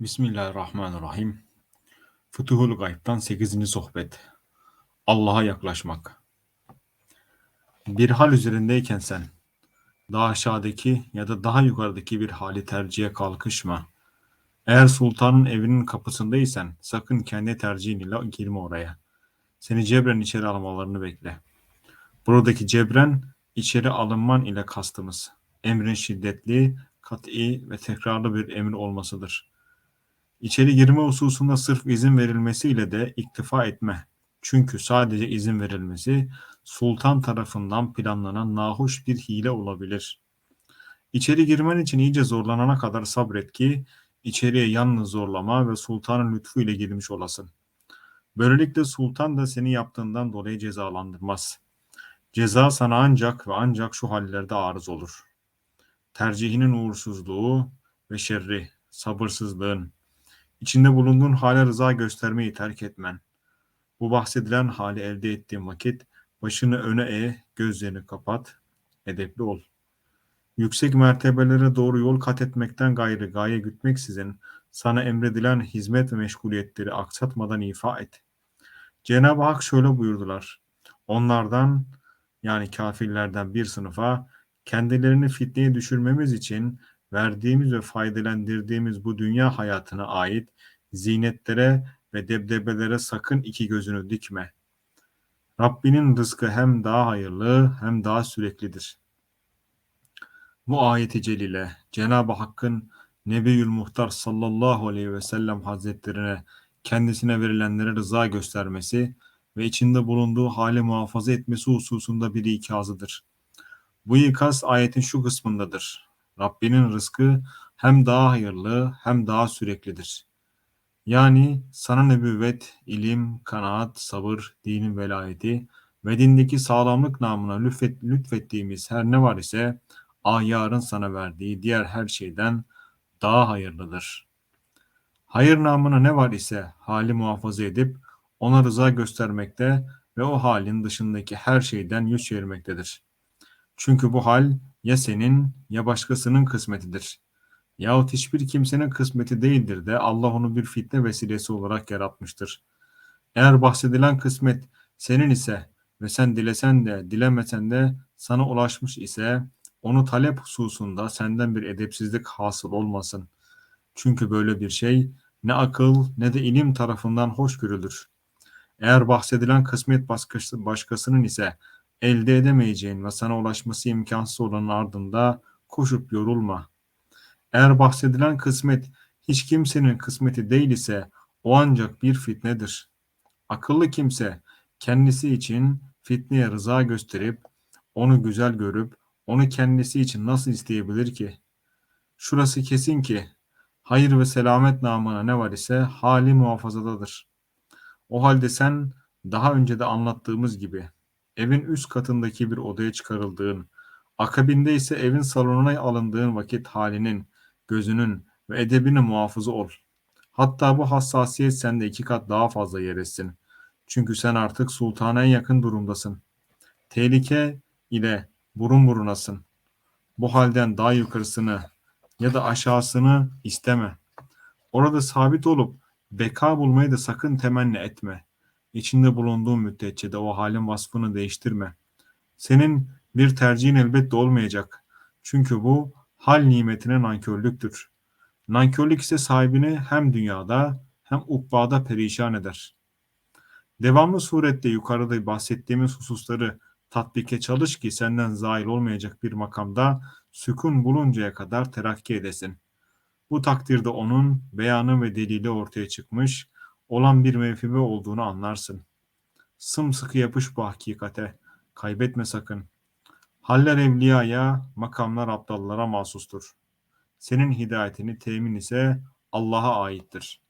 Bismillahirrahmanirrahim. Fütuhul Gayb'tan 8. sohbet. Allah'a yaklaşmak. Bir hal üzerindeyken sen, daha aşağıdaki ya da daha yukarıdaki bir hali tercihe kalkışma. Eğer sultanın evinin kapısındaysan sakın kendi tercihin ile girme oraya. Seni cebren içeri almalarını bekle. Buradaki cebren içeri alınman ile kastımız. Emrin şiddetli, kat'i ve tekrarlı bir emir olmasıdır. İçeri girme hususunda sırf izin verilmesiyle de iktifa etme. Çünkü sadece izin verilmesi sultan tarafından planlanan nahoş bir hile olabilir. İçeri girmen için iyice zorlanana kadar sabret ki içeriye yalnız zorlama ve sultanın lütfu ile girmiş olasın. Böylelikle sultan da seni yaptığından dolayı cezalandırmaz. Ceza sana ancak ve ancak şu hallerde arız olur. Tercihinin uğursuzluğu ve şerri, sabırsızlığın, içinde bulunduğun hale rıza göstermeyi terk etmen. Bu bahsedilen hali elde ettiğin vakit başını öne eğ, gözlerini kapat, edepli ol. Yüksek mertebelere doğru yol kat etmekten gayrı gaye gütmeksizin sana emredilen hizmet ve meşguliyetleri aksatmadan ifa et. Cenab-ı Hak şöyle buyurdular. Onlardan yani kafirlerden bir sınıfa kendilerini fitneye düşürmemiz için verdiğimiz ve faydalandırdığımız bu dünya hayatına ait zinetlere ve debdebelere sakın iki gözünü dikme. Rabbinin rızkı hem daha hayırlı hem daha süreklidir. Bu ayeti celile Cenab-ı Hakk'ın Nebiyül Muhtar sallallahu aleyhi ve sellem hazretlerine kendisine verilenlere rıza göstermesi ve içinde bulunduğu hali muhafaza etmesi hususunda bir ikazıdır. Bu ikaz ayetin şu kısmındadır. Rabbinin rızkı hem daha hayırlı hem daha süreklidir. Yani sana nübüvvet, ilim, kanaat, sabır, dinin velayeti ve dindeki sağlamlık namına lütfet, lütfettiğimiz her ne var ise ahyarın sana verdiği diğer her şeyden daha hayırlıdır. Hayır namına ne var ise hali muhafaza edip ona rıza göstermekte ve o halin dışındaki her şeyden yüz çevirmektedir. Çünkü bu hal ya senin ya başkasının kısmetidir. Yahut hiçbir kimsenin kısmeti değildir de Allah onu bir fitne vesilesi olarak yaratmıştır. Eğer bahsedilen kısmet senin ise ve sen dilesen de dilemesen de sana ulaşmış ise onu talep hususunda senden bir edepsizlik hasıl olmasın. Çünkü böyle bir şey ne akıl ne de ilim tarafından hoş görülür. Eğer bahsedilen kısmet başkası, başkasının ise elde edemeyeceğin ve sana ulaşması imkansız olanın ardında koşup yorulma. Eğer bahsedilen kısmet hiç kimsenin kısmeti değil ise o ancak bir fitnedir. Akıllı kimse kendisi için fitneye rıza gösterip onu güzel görüp onu kendisi için nasıl isteyebilir ki? Şurası kesin ki hayır ve selamet namına ne var ise hali muhafazadadır. O halde sen daha önce de anlattığımız gibi evin üst katındaki bir odaya çıkarıldığın, akabinde ise evin salonuna alındığın vakit halinin, gözünün ve edebini muhafızı ol. Hatta bu hassasiyet sende iki kat daha fazla yer etsin. Çünkü sen artık sultana yakın durumdasın. Tehlike ile burun burunasın. Bu halden daha yukarısını ya da aşağısını isteme. Orada sabit olup beka bulmayı da sakın temenni etme. İçinde bulunduğun müddetçe de o halin vasfını değiştirme. Senin bir tercihin elbette olmayacak. Çünkü bu hal nimetine nankörlüktür. Nankörlük ise sahibini hem dünyada hem ukbada perişan eder. Devamlı surette yukarıda bahsettiğimiz hususları tatbike çalış ki senden zail olmayacak bir makamda sükun buluncaya kadar terakki edesin. Bu takdirde onun beyanı ve delili ortaya çıkmış, olan bir mevhibe olduğunu anlarsın. Sımsıkı yapış bu hakikate, kaybetme sakın. Haller evliyaya, makamlar aptallara mahsustur. Senin hidayetini temin ise Allah'a aittir.''